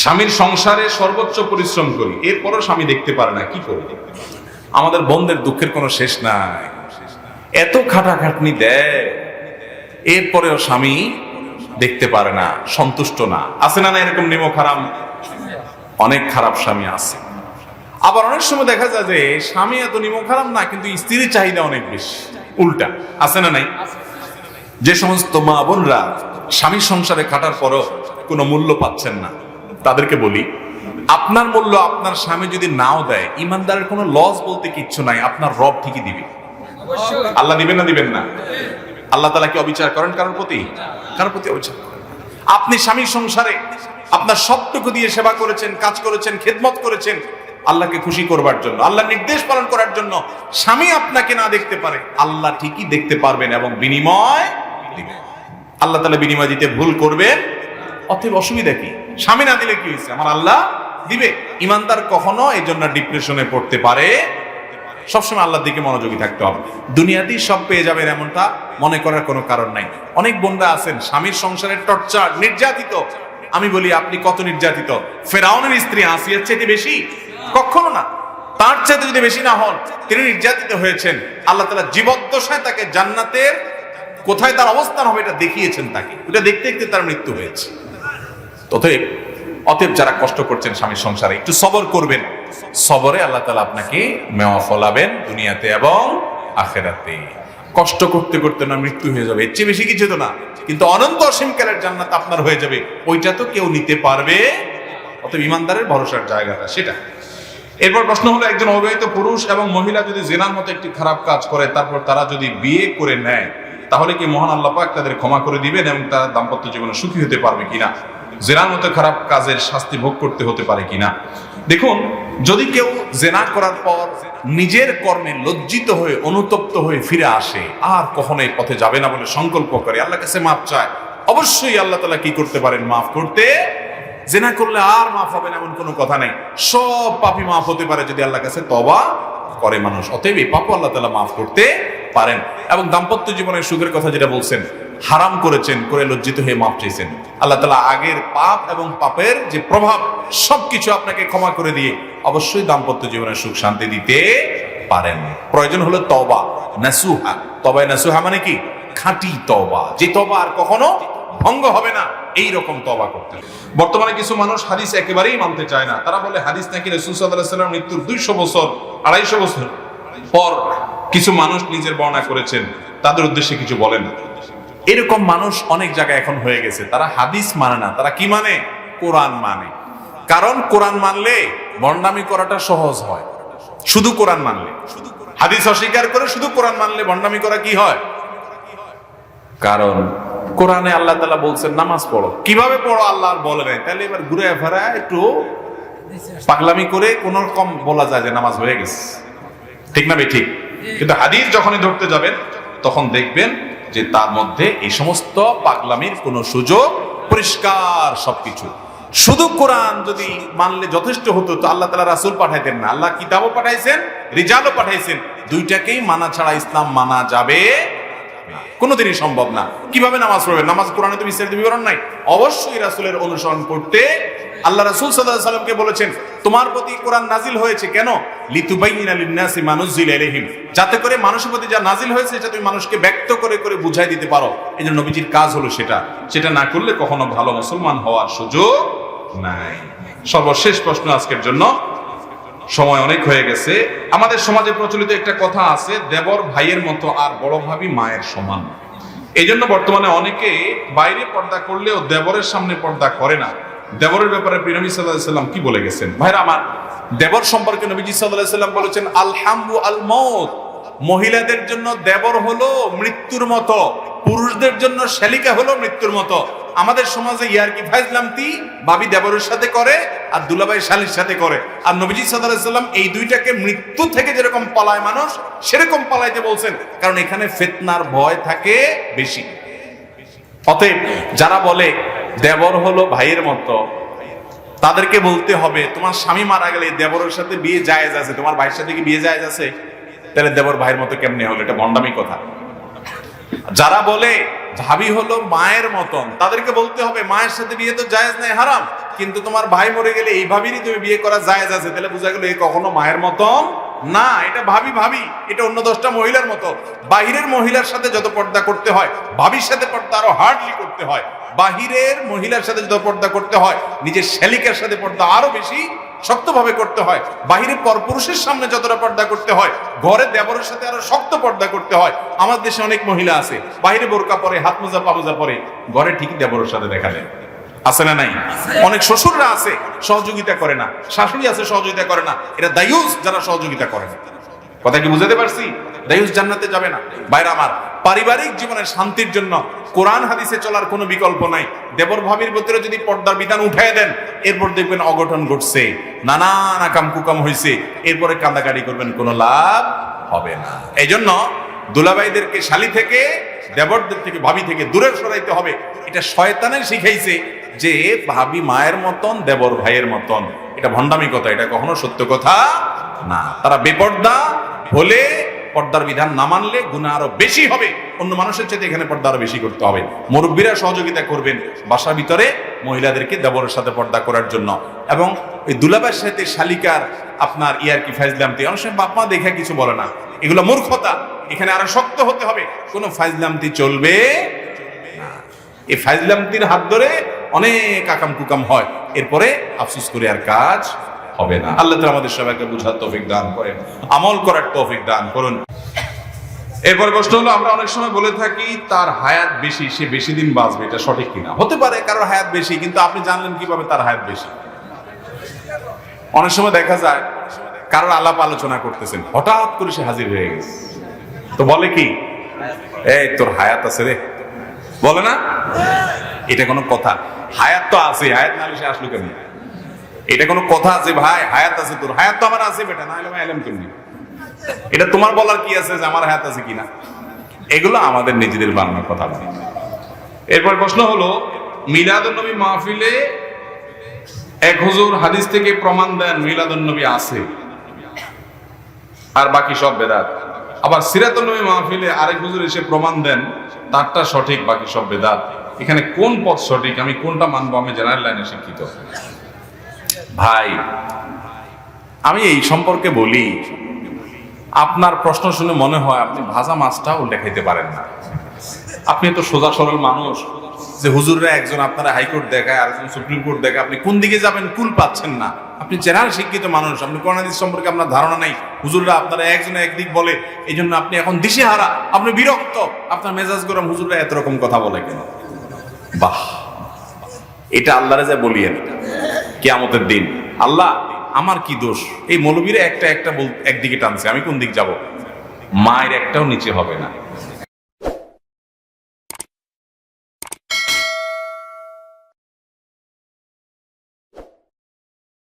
স্বামীর সংসারে সর্বোচ্চ পরিশ্রম করি, এরপরও স্বামী দেখতে পারে না, কি করব আমাদের বোনদের দুঃখের কোনো শেষ নাই। এত খাটাখাটনি দেয়, এরপরেও স্বামী দেখতে পারে না, সন্তুষ্ট না। আছে না না এরকম নিমক হারাম? অনেক খারাপ স্বামী আছে। আবার অনেক সময় দেখা যায় যে স্বামী এত নিমক হারাম না, কিন্তু স্ত্রীর চাহিদা অনেক বেশি। উল্টা, আছে না নাই? যে সমস্ত মা বোনরা স্বামীর সংসারে খাটার পরও কোনো মূল্য পাচ্ছেন না। তাদেরকে বলি আপনার মূল্য আপনার স্বামী যদি নাও দেয় ইমানদারের কোনো লস বলতে কিচ্ছু নাই আপনার রব ঠিকই দিবে। আল্লাহ দিবেন না দিবেন না? আল্লাহ তালা কি অবিচার করেন? কারোর প্রতি? কারোর প্রতি অবিচার আপনি স্বামীর সংসারে আপনার সবটুকু দিয়ে সেবা করেছেন কাজ করেছেন খেদমত করেছেন আল্লাহকে খুশি করবার জন্য আল্লাহ নির্দেশ পালন করার জন্য স্বামী আপনাকে না দেখতে পারে আল্লাহ ঠিকই দেখতে পারবেন এবং বিনিময় আল্লাহ তালা বিনিময় দিতে ভুল করবেন অতএব অসুবিধা কি? স্বামী না দিলে কি হয়েছে? আমার আল্লাহ দিবে। ইমানদার কখনো এই জন্য ডিপ্রেশনে পড়তে পারে। সবসময় আল্লাহর দিকে মনোযোগী থাকতে হবে। দুনিয়াতেই সব পেয়ে যাবেন এমনটা মনে করার কোনো কারণ নাই। অনেক বোনরা আছেন, স্বামীর সংসারের টর্চার, নির্যাতিত। আমি বলি, আপনি কত নির্যাতিত? ফেরাউনের স্ত্রী আসিয়ার চাইতে বেশি? কখনো না। তার চাইতে যদি বেশি না হন, তিনি নির্যাতিত হয়েছেন। আল্লাহ তালা জীবদ্দশায় তাকে জান্নাতের কোথায় তার অবস্থান হবে এটা দেখিয়েছেন তাকে। এটা দেখতে দেখতে তার মৃত্যু হয়েছে। অতএব অতএব যারা কষ্ট করছেন স্বামীর সংসারে, একটু সবর করবেন। সবরে আল্লাহ তালা আপনাকে মেওয়া ফলাবেন দুনিয়াতে এবং আখেরাতে। কষ্ট করতে করতে না মৃত্যু হয়ে যাবে, এর চেয়ে বেশি কিছু তো না। কিন্তু অনন্ত অসীমকালের জান্নাত আপনার হয়ে যাবে, ওইটা তো কেউ নিতে পারবে। অতএব ইমানদারের ভরসার জায়গাটা সেটা। এরপর প্রশ্ন হলো, একজন অবিবাহিত পুরুষ এবং মহিলা যদি জেনার মতো একটি খারাপ কাজ করে, তারপর তারা যদি বিয়ে করে নেয়, তাহলে কি মহান আল্লাহ পাক তাদের ক্ষমা করে দিবেন এবং তারা দাম্পত্য জীবনে সুখী হতে পারবে কিনা? জেনার মতো খারাপ কাজের শাস্তি ভোগ করতে হতে পারে কিনা? দেখুন, যদি কেউ জেনা করার পর নিজের কর্মে লজ্জিত হয়ে, অনুতপ্ত হয়ে ফিরে আসে, আর কখনো এই পথে যাবে না বলে সংকল্প করে আল্লাহ কাছে মাপ চায়, অবশ্যই আল্লাহ তালা কি করতে পারেন মাফ করতে? জেনা করলে আর মাফ হবে না এমন কোনো কথা নেই। সব পাপি মাফ হতে পারে যদি আল্লাহ কাছে তবা করে মানুষ। অতএব এই পাপও আল্লাহ তালা মাফ করতে পারেন। এবং দাম্পত্য জীবনের সুখের কথা যেটা বলছেন হারাম করেছেন, করে লজ্জিত হয়ে মাফ চেয়েছেন আল্লাহ তালা আগের পাপ এবং পাপের যে প্রভাব, সবকিছু আপনাকে ক্ষমা করে দিয়ে অবশ্যই দাম্পত্য জীবনের সুখ শান্তি দিতে পারেন। প্রয়োজন হলো তবা নাসুহা। তবায় নাসুহা মানে কি? খাঁটি তবা যে তবা আর কখনো ভঙ্গ হবে না এই রকম তবা করতে। বর্তমানে কিছু মানুষ হাদিস একেবারেই মানতে চায় না। তারা বলে, হাদিস নাকি রসুল সাল্লাহ মৃত্যুর দুইশো বছর, আড়াইশো বছর পর কিছু মানুষ নিজের বর্ণনা করেছেন। তাদের উদ্দেশ্যে কিছু বলেন। এরকম মানুষ অনেক জায়গায় এখন হয়ে গেছে। তারা হাদিস মানে না, তারা কি মানে? কোরআন মানে। কারণ কোরআন মানলে বন্ডামি করাটা সহজ হয়। শুধু কোরআন মানলে। হাদিস অস্বীকার করে শুধু কোরআন মানলে বন্ডামি করা কি হয়? কারণ কোরআনে আল্লাহ তালা বলছেন, নামাজ পড়ো। কীভাবে পড়ো? আল্লাহ বলে নাই। তাহলে এবার ঘুরে ফেরা, একটু পাগলামি করে কোন রকম বলা যায় যে নামাজ হয়ে গেছে। ঠিক না ভাই? ঠিক। কিন্তু হাদিস যখনই ধরতে যাবেন, তখন দেখবেন যে তার মধ্যে এই সমস্ত পাগলামির কোনো সুযোগ, পরিষ্কার সবকিছু। শুধু কোরআন যদি মানলে যথেষ্ট হতো, তো আল্লাহ তালা রাসুল পাঠাইতেন না। আল্লাহ কিতাবও পাঠাইছেন, রিজালও পাঠাইছেন। দুইটাকেই মানা ছাড়া ইসলাম মানা যাবে কোনোদিনই সম্ভব না। কীভাবে নামাজ পড়বে নামাজ কোরআনে তো বিস্তারিত বিবরণ নাই। অবশ্যই রাসুলের অনুসরণ করতে আল্লাহ রাসূল সাল্লাল্লাহু সাল্লামকে বলেছেন, তোমার প্রতি কোরআন নাজিল হয়েছে কেন? লিতুবাইয়িনা লিন-নাসি মা ইলাইহিম। যাতে করে মানুষের প্রতি যা নাজিল হয়েছে, সেটা তুমি মানুষকে ব্যক্ত করে করে বুঝাই দিতে পারো। এই জন্য নবীজির কাজ হলো সেটা। সেটা না করলে কখনো ভালো মুসলমান হওয়ার সুযোগ নাই। সর্বশেষ প্রশ্ন আজকের জন্য। সময় অনেক হয়ে গেছে। আমাদের সমাজে প্রচলিত একটা কথা আছে, দেবর ভাইয়ের মতো আর বড় ভাবি মায়ের সমান। এই জন্য বর্তমানে অনেকে বাইরে পর্দা করলেও দেবরের সামনে পর্দা করে না। দেবরের ব্যাপারে প্রিনবী সাল্লাহ সাল্লাম কি বলে গেছেন? ভাইরা আমার দেবর সম্পর্কে নবীজি সাল্লাহ সাল্লাম বলেছেন আলহামু আল মৌত। মহিলাদের জন্য দেবর হলো মৃত্যুর মতো, পুরুষদের জন্য শালিকা হলো মৃত্যুর মতো। আমাদের সমাজে ইয়ারকি ফাইজলামতি ভাবি দেবরের সাথে করে আর দুলাভাই শালির সাথে করে। আর নবীজি সাল্লাম এই দুইটাকে মৃত্যু থেকে যেরকম পালায় মানুষ, সেরকম পালাইতে বলছেন। কারণ এখানে ফেতনার ভয় থাকে বেশি। অতএব যারা বলে দেবর হলো ভাইয়ের মতো। তাদেরকে বলতে হবে, তোমার স্বামী মারা গেলে দেবরের সাথে বিয়ে জায়েজ আছে, তোমার ভাইয়ের সাথে কি বিয়ে জায়েজ আছে? তাহলে দেবর ভাইয়ের মতো কেমনে হলো? এটা ভণ্ডামি কথা। যারা বলে, ভাবি হলো মায়ের মতন, তাদেরকে বলতে হবে, মায়ের সাথে বিয়ে তো জায়েজ নাই, হারাম। কিন্তু তোমার ভাই মরে গেলে এই ভাবিরই তুমি বিয়ে করা জায়েজ আছে। তাহলে বোঝা গেল এই কখনো মায়ের মতন না, এটা ভাবি ভাবি, এটা অন্য দশটা মহিলার মতো। বাহিরের মহিলার সাথে যত পর্দা করতে হয়, ভাবির সাথে পর্দা আরও হার্ডলি করতে হয়। বাহিরের মহিলার সাথে যত পর্দা করতে হয়, নিজের শ্যালিকার সাথে পর্দা আরও বেশি শক্তভাবে করতে হয়। বাহিরে পরপুরুষের সামনে যতটা পর্দা করতে হয়, ঘরে দেবরের সাথে আরও শক্ত পর্দা করতে হয়। আমার দেশে অনেক মহিলা আছে, বাহিরে বোরকা পরে, হাত মোজা পামোজা পরে, ঘরে ঠিকই দেবরের সাথে দেখা যায়। আছে না নাই? অনেক শ্বশুররা আছে, সহযোগিতা করে না। শাশুড়ি আছে, সহযোগিতা করে না। এটা দায়ুস যারা সহযোগিতা করে কথা কি বুঝাতে পারছি? দায়ুস জান্নাতে যাবে না। বাইরে আমার পারিবারিক জীবনের শান্তির জন্য কোরআন হাদিসে চলার কোনো বিকল্প নাই। দেবর ভাবির ভিতরে যদি পর্দার বিধান উঠাই দেন, এরপর দেখবেন অঘটন ঘটছে। নানান আকাম কুকাম হয়েছে এরপরে কান্দাকাটি করবেন, কোনো লাভ হবে না। এই জন্য দুলাভাইদেরকে শালি থেকে, দেবরদের থেকে, ভাবি থেকে দূরে সরাইতে হবে। এটা শয়তানের শিখাইছে যে, ভাবি মায়ের মতন, দেবর ভাইয়ের মতন। এটা ভণ্ডামি কথা, এটা কখনো সত্য কথা না। তারা বেপর্দা হলে পর্দার বিধান না মানলে গুণা আরও বেশি হবে। অন্য মানুষের চাইতে এখানে পর্দা আরও বেশি করতে হবে। মুরব্বীরা সহযোগিতা করবেন বাসার ভিতরে, মহিলাদেরকে দেবরের সাথে পর্দা করার জন্য। এবং ওই দুলাবার সাথে শালিকার আপনার ইয়ার কি ফাইজলামতি অনেক সময় বাপ মা দেখে কিছু বলে না। এগুলো মূর্খতা। এখানে আরও শক্ত হতে হবে। কোনো ফাইজলামতি চলবে এই ফাইজলামতির হাত ধরে অনেক আকাম কুকাম হয়। এরপরে আফসোস করে আর কাজ হবে না। আল্লাহ তাআলা আমাদের সবাইকে বুঝার তৌফিক দান করেন। আমল করার তৌফিক দান করুন। এরপর প্রশ্ন হলো, আমরা অনেক সময় বলে থাকি, তার হায়াত বেশি, সে বেশি দিন বাঁচবে, এটা সঠিক কিনা? হতে পারে কারোর হায়াত বেশি, কিন্তু আপনি জানলেন কীভাবে তার হায়াত বেশি? অনেক সময় দেখা যায়, কারোর আলাপ আলোচনা করতেছেন, হঠাৎ করে সে হাজির হয়ে গেছে। তো বলে কি, এই, তোর হায়াত আছে রে। বলে না? এটা কোনো কথা। হায়াত তো আছে হায়াত না সে আসলো কেন এটা কোনো কথা আছে, ভাই? হায়াত আছে তোর। হায়াত তো আমার আছে বেটা না আমি এলাম কেমনি? এটা তোমার বলার কি আছে যে আমার হায়াত আছে কিনা? এগুলো আমাদের নিজেদের বানানোর কথা নয় এরপর প্রশ্ন হলো, মিলাদুন্নবী মাহফিলে এক হুজুর হাদিস থেকে প্রমাণ দেন মিলাদুন্নবী আছে। আর বাকি সব বেদাত। আবার সিরাতুন্নবী মাহফিলে আরেক হুজুর এসে প্রমাণ দেন, তারটা সঠিক, বাকি সব বেদাত। এখানে কোন পথ সঠিক, আমি কোনটা মানবো, আমি জেনারেল লাইনে শিক্ষিত। ভাই, আমি এই সম্পর্কে বলি, আপনার প্রশ্ন শুনে মনে হয় আপনি ভাজা মাছটাও দেখাইতে পারেন না। আপনি তো সোজা সরল মানুষ, যে হুজুররা একজন আপনারা হাইকোর্ট দেখায়, আরেকজন সুপ্রিম কোর্ট দেখায়, আপনি কোন দিকে যাবেন কুল পাচ্ছেন না। আপনি জেনারেল শিক্ষিত মানুষ, আপনি করোনাদিস সম্পর্কে আপনার ধারণা নাই। হুজুররা আপনারা একজনে একদিক বলে এই জন্য আপনি এখন দিশেহারা, আপনি বিরক্ত। আপনার মেজাজ গরম, হুজুররা এত রকম কথা বলে কেন? বাহ, এটা আল্লাহরে যা বলিয়েন। কেয়ামতের দিন। আল্লাহ, আমার কি দোষ? এই মৌলবীরা একটা একটা একদিকে টানছে, আমি কোন দিক যাব? মায়ের একটাও নিচে হবে না।